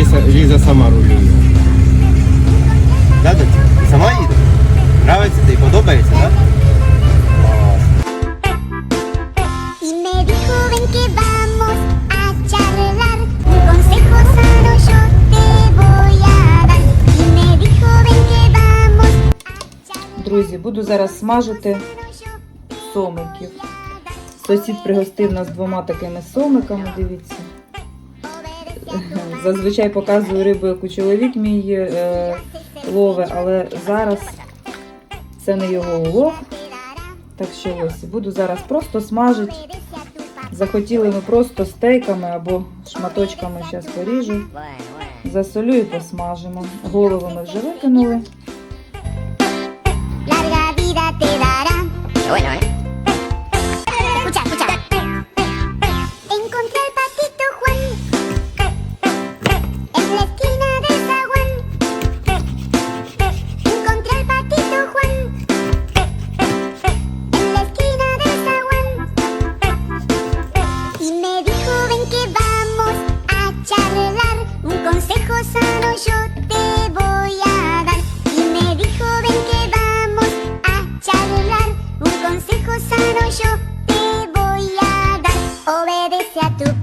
Ліза, Ліза сама рулює. Да? Сама їде? Нравиться тобі, подобається, так? Charlar Друзі, буду зараз смажити сомиків. Сусід пригостив нас двома такими сомиками, дивіться. Зазвичай показую рибу, яку чоловік мій е, лове, але зараз це не його улов. Так що ось, буду зараз просто смажити. Захотіли ми просто стейками або шматочками зараз поріжу. Засолю і посмажимо. Голову ми вже викинули.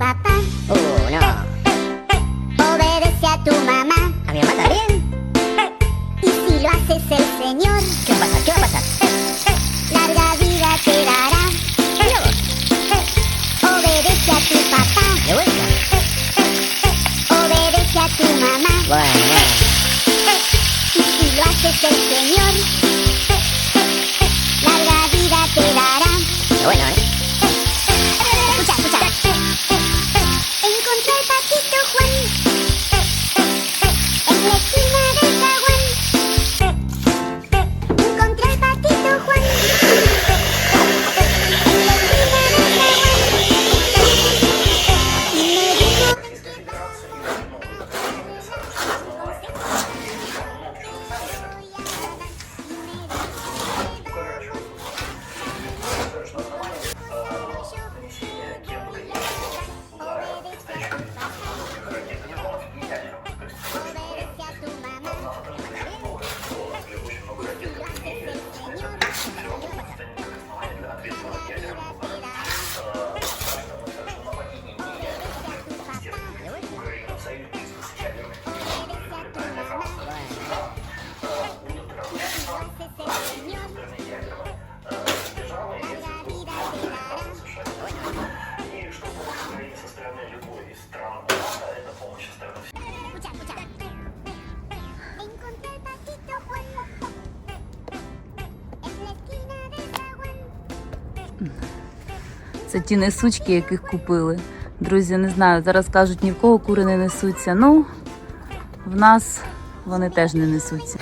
打扮。Це ті несучки, яких купили. Друзі, не знаю, зараз кажуть, ні в кого кури не несуться. Ну, в нас вони теж не несуться.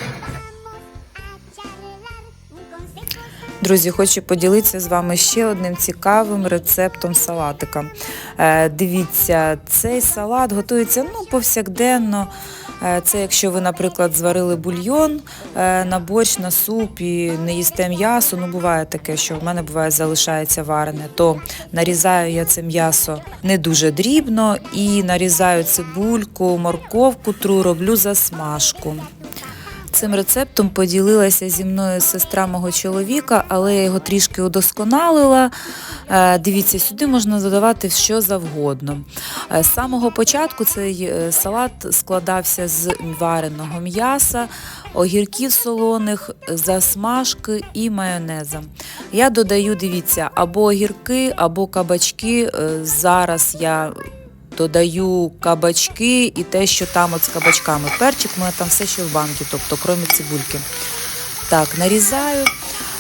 Друзі, хочу поділитися з вами ще одним цікавим рецептом салатика. Е, дивіться, цей салат готується ну, повсякденно. Е, Це якщо ви, наприклад, зварили бульйон е, на борщ, на суп і не їсте м'ясо. Ну, буває таке, що в мене буває залишається варене, то нарізаю я це м'ясо не дуже дрібно і нарізаю цибульку, морковку, тру, роблю засмажку. Цим рецептом поділилася зі мною сестра мого чоловіка, але я його трішки удосконалила. Е, Дивіться, сюди можна додавати що завгодно. Е, З самого початку цей е, салат складався з вареного м'яса, огірків солоних, засмажки і майонеза. Я додаю, дивіться, або огірки, або кабачки. Зараз я додаю кабачки і те, що там от з кабачками. Перчик у мене там все ще в банки, тобто крім цибульки. Так, нарізаю.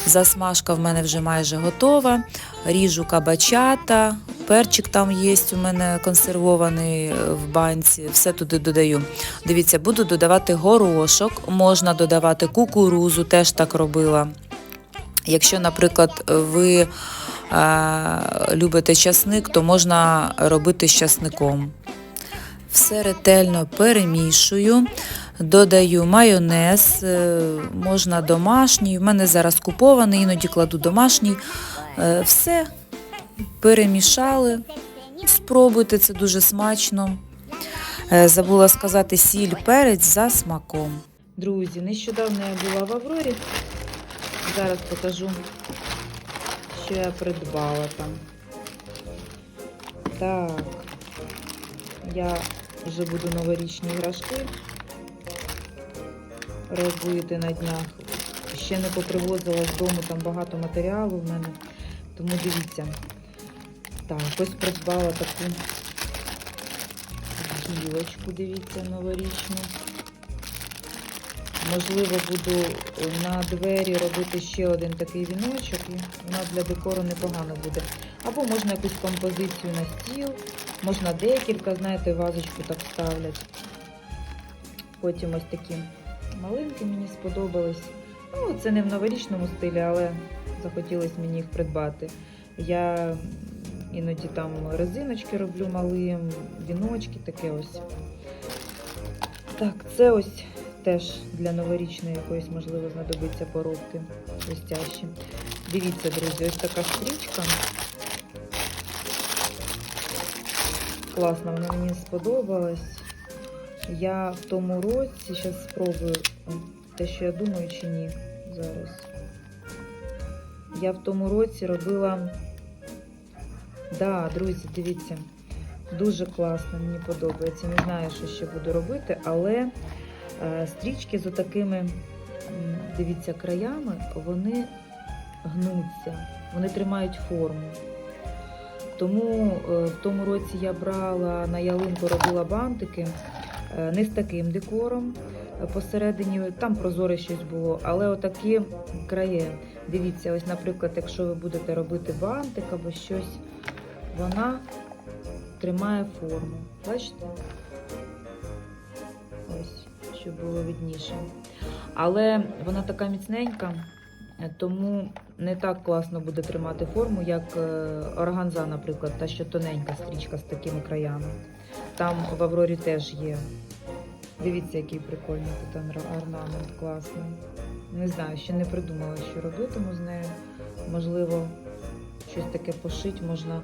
Засмажка в мене вже майже готова. Ріжу кабачата, перчик там є у мене консервований е, в банці, все туди додаю. Дивіться, буду додавати горошок, можна додавати кукурузу, теж так робила. Якщо, наприклад, ви е, любите часник, то можна робити з часником. Все ретельно перемішую, додаю майонез, е, можна домашній. В мене зараз купований, іноді кладу домашній. Е, Все перемішали. Спробуйте, це дуже смачно. Е, Забула сказати сіль, перець за смаком. Друзі, нещодавно я була в Аврорі. Зараз покажу, що я придбала там. Так, я вже буду новорічні іграшки робити на днях. Ще не попривозила з дому, там багато матеріалу в мене. Тому дивіться. Так, ось придбала таку гілочку, дивіться, новорічну. Можливо, буду на двері робити ще один такий віночок, і вона для декору непогано буде. Або можна якусь композицію на стіл, можна декілька, знаєте, вазочку так ставлять. Потім ось такі малинки мені сподобались. Ну, це не в новорічному стилі, але захотілося мені їх придбати. Я іноді там резиночки роблю малим, віночки таке ось. Так, це ось теж для новорічної якоїсь, можливо, знадобиться поробки блестящі. Дивіться, друзі, ось така стрічка. Класно, вона мені сподобалась. Я в тому році, зараз спробую те, що я думаю, чи ні зараз. Я в тому році робила. Да, друзі, дивіться, дуже класно, мені подобається. Не знаю, що ще буду робити, але е, стрічки з отакими, дивіться, краями, вони гнуться, вони тримають форму. Тому е, в тому році я брала на ялинку, робила бантики не з таким декором. е, Посередині там прозоре щось було, але отакі краї. Дивіться, ось, наприклад, якщо ви будете робити бантик або щось, вона тримає форму. Бачите? Ось, щоб було видніше. Але вона така міцненька, е, тому не так класно буде тримати форму, як е, органза, наприклад, та що тоненька стрічка з такими краями. Там в Аврорі теж є. Дивіться, який прикольний тут орнамент класний. Не знаю, ще не придумала, що робитиму з нею. Можливо, щось таке пошить, можна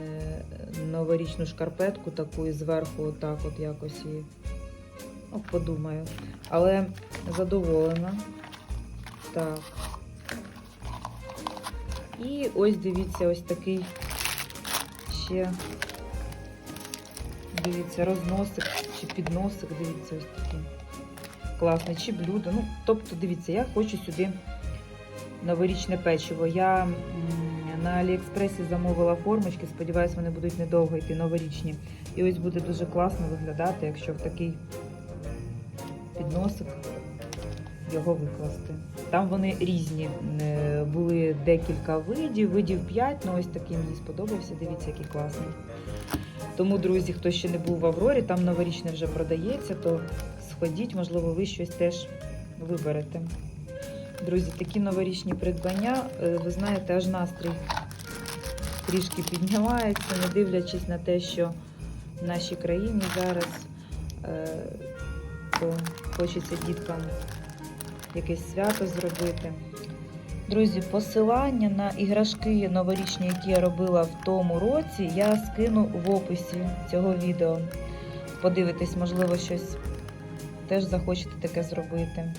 е, новорічну шкарпетку таку і зверху отак от якось і ну, подумаю. Але задоволена. Так. І ось дивіться, ось такий ще. Дивіться, розносик чи підносик, дивіться, ось такий. Класний, чи блюдо. Ну, тобто, дивіться, я хочу сюди новорічне печиво. Я на Аліекспресі замовила формочки, сподіваюся, вони будуть недовго йти, новорічні. І ось буде дуже класно виглядати, якщо в такий підносик його викласти. Там вони різні. е, Були декілька видів, видів 5, ну ось такий мені сподобався. Дивіться, який класний. Тому, друзі, хто ще не був в Аврорі, там новорічне вже продається, то сходіть, можливо, ви щось теж виберете. Друзі, такі новорічні придбання, е, ви знаєте, аж настрій трішки піднімається, не дивлячись на те, що в нашій країні зараз е, то хочеться діткам якесь свято зробити. Друзі, посилання на іграшки новорічні, які я робила в тому році, я скину в описі цього відео. Подивитесь, можливо, щось теж захочете таке зробити.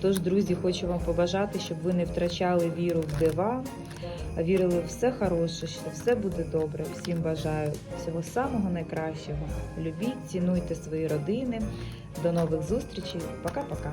Тож, друзі, хочу вам побажати, щоб ви не втрачали віру в дива, а вірили в все хороше, що все буде добре. Всім бажаю всього самого найкращого. Любіть, цінуйте свої родини. До нових зустрічей. Пока-пока.